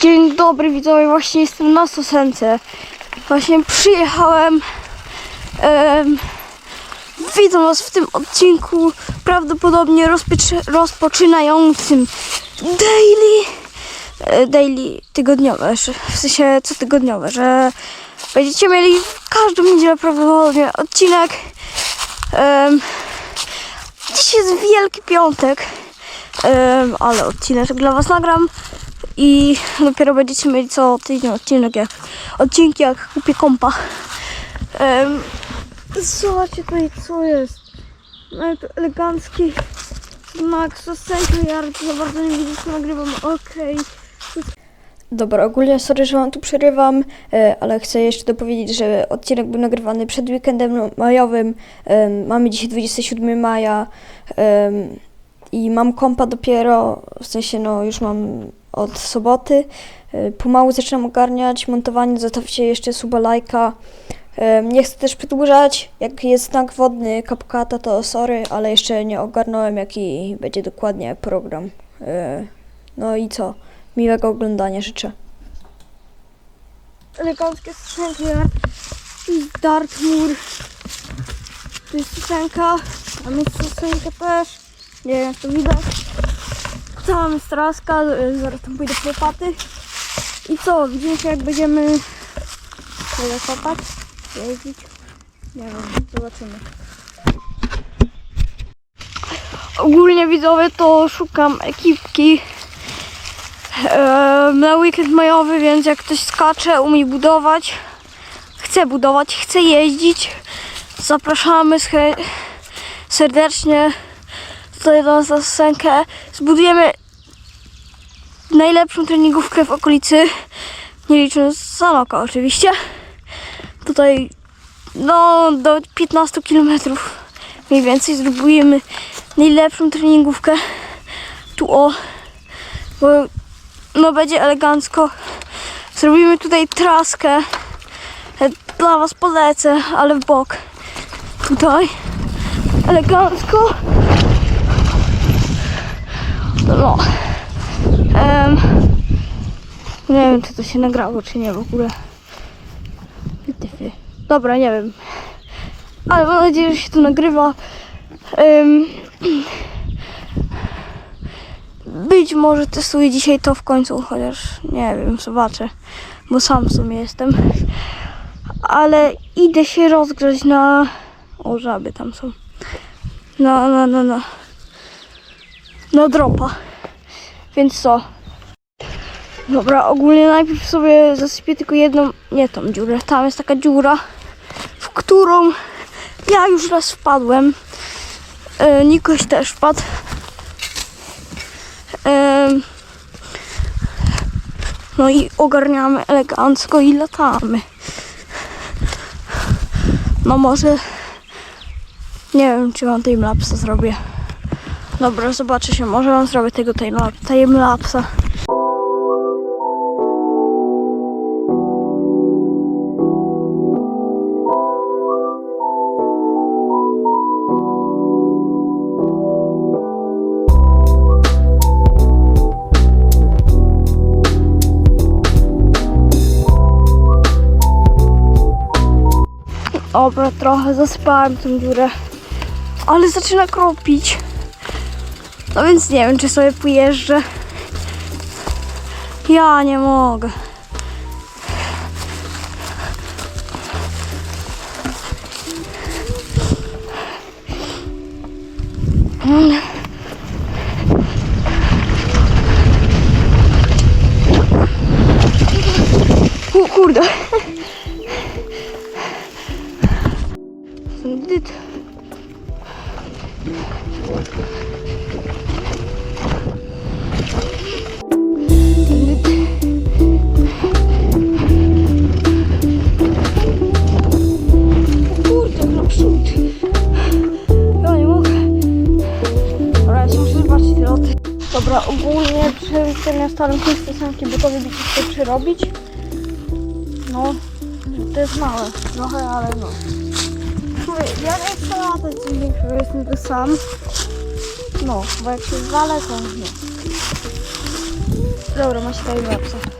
Dzień dobry widzowie, właśnie jestem na Sosence. Właśnie przyjechałem. em, witam was w tym odcinku prawdopodobnie rozpoczy- rozpoczynającym daily, e, daily tygodniowe, w sensie cotygodniowe, że będziecie mieli w każdą niedzielę prawdopodobnie odcinek. Em, dziś jest Wielki Piątek, em, ale odcinek dla was nagram. I dopiero będziecie mieli co tydzień odcinek, jak, odcinki jak kupię kompa. Um, zobaczcie tutaj co jest. No to elegancki Max Yard, za bardzo nie widzę co nagrywam, okej. Dobra, ogólnie sorry, że wam tu przerywam, e, ale chcę jeszcze dopowiedzieć, że odcinek był nagrywany przed weekendem majowym. Mamy dzisiaj 27 maja i mam kompa dopiero, w sensie no już mam od soboty. E, Pomału zaczynam ogarniać montowanie, zostawcie jeszcze suba lajka. Em, Nie chcę też przedłużać, jak jest znak wodny kapkata to sorry, ale jeszcze nie ogarnąłem jaki będzie dokładnie program. E, No i co? Miłego oglądania życzę. Eleganckie Yard i Dartmoor. Tu jest susenka, tam jest susenka też. Nie wiem to widać. Tam jest traska, y, zaraz tam pójdę po łopaty. I co, widzimy się jak będziemy tyle kopać, jeździć. Nie wiem, zobaczymy. Ogólnie widzowie to szukam ekipki e, na weekend majowy, więc jak ktoś skacze, umie budować, chce budować, chce jeździć, zapraszamy serdecznie tutaj do nas na scenkę. Zbudujemy najlepszą treningówkę w okolicy, nie licząc Sanoka oczywiście. Tutaj no do 15 km mniej więcej zbudujemy najlepszą treningówkę. Tu o, bo no będzie elegancko. Zrobimy tutaj traskę. Dla was polecę, ale w bok. Tutaj. Elegancko. No. Em, nie wiem, czy to się nagrało, czy nie w ogóle. Dobra, nie wiem. Ale mam nadzieję, że się to nagrywa. Em, być może testuję dzisiaj to w końcu, chociaż nie wiem, zobaczę, bo sam w sumie jestem. Ale idę się rozgrzać na... O, żaby tam są. Na, na, na, na. Na dropa. Więc co? Dobra, ogólnie najpierw sobie zasypię tylko jedną, nie tą dziurę. Tam jest taka dziura, w którą ja już raz wpadłem. E, Nikoś też wpadł. Em, No i ogarniamy elegancko i latamy. No może nie wiem czy wam timelapsa zrobię. Dobra, zobaczę się, może wam zrobię tego timelap- timelapsa. Dobra, trochę zasypałem tę dziurę, ale zaczyna kropić. No więc nie wiem, czy sobie pojeżdżę. Ja nie mogę. Ku, kurde. Dyt. Przewiezienia starym miejscu sanki, bo to wybicie chcę przerobić. No, to jest małe trochę, ale no. Ja nie chcę latać z tym większym, jestem tu sam. No, bo jak się zwalę, to nie. Dobra, macie timelapsa. Dobra,